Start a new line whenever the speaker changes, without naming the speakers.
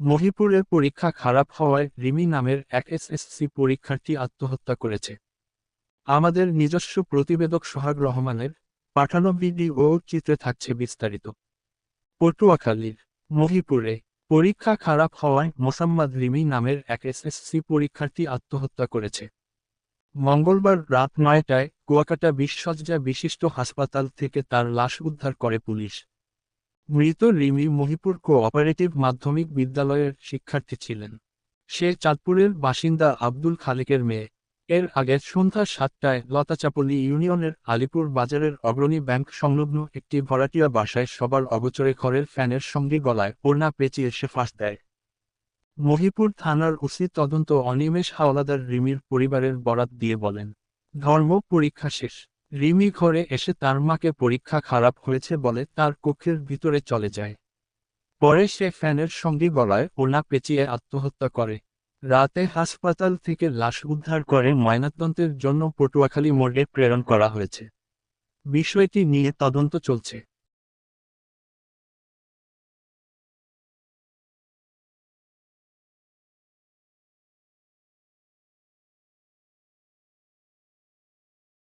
মহিপুরের পরীক্ষা খারাপ হওয়ায় রিমি নামের এক এসএসসি পরীক্ষার্থী আত্মহত্যা করেছে। আমাদের নিজস্ব প্রতিবেদক সোহাগ রহমানের পাঠানো ভিডিও চিত্রে থাকছে বিস্তারিত। পটুয়াখালীর মহিপুরে পরীক্ষা খারাপ হওয়ায় মোসাম্মদ রিমি নামের এক এসএসসি পরীক্ষার্থী আত্মহত্যা করেছে। মঙ্গলবার রাত নয়টায় কুয়াকাটা বিশ্বজ্জা বিশিষ্ট হাসপাতাল থেকে তার লাশ উদ্ধার করে পুলিশ। মৃত রিমি মহিপুর কোঅপারেটিভ মাধ্যমিক বিদ্যালয়ের শিক্ষার্থী ছিলেন। সে চাঁদপুরের বাসিন্দা আব্দুল খালেকের মেয়ে। এর আগে সন্ধ্যা সাতটায় লতাচাপলি ইউনিয়নের আলিপুর বাজারের অগ্রণী ব্যাংক সংলগ্ন একটি ভরাটিয়া বাসায় সবার অগোচরে ঘরের ফ্যানের সঙ্গে গলায় ওড়না পেঁচিয়ে সে ফাঁস দেয়। মহিপুর থানার ওসি তদন্ত অনিমেষ হাওলাদার রিমির পরিবারের বরাত দিয়ে বলেন, ধর্ম পরীক্ষা শেষ। রিমি ঘরে এসে তার মাকে পরীক্ষা খারাপ হয়েছে বলে তার কক্ষের ভিতরে চলে যায়। পরে সে ফ্যানের সঙ্গে গলায় ওনা পেঁচিয়ে আত্মহত্যা করে। রাতে হাসপাতাল থেকে লাশ উদ্ধার করে ময়নাতদন্তের জন্য পটুয়াখালী মোড়ে প্রেরণ করা হয়েছে। বিষয়টি নিয়ে তদন্ত চলছে।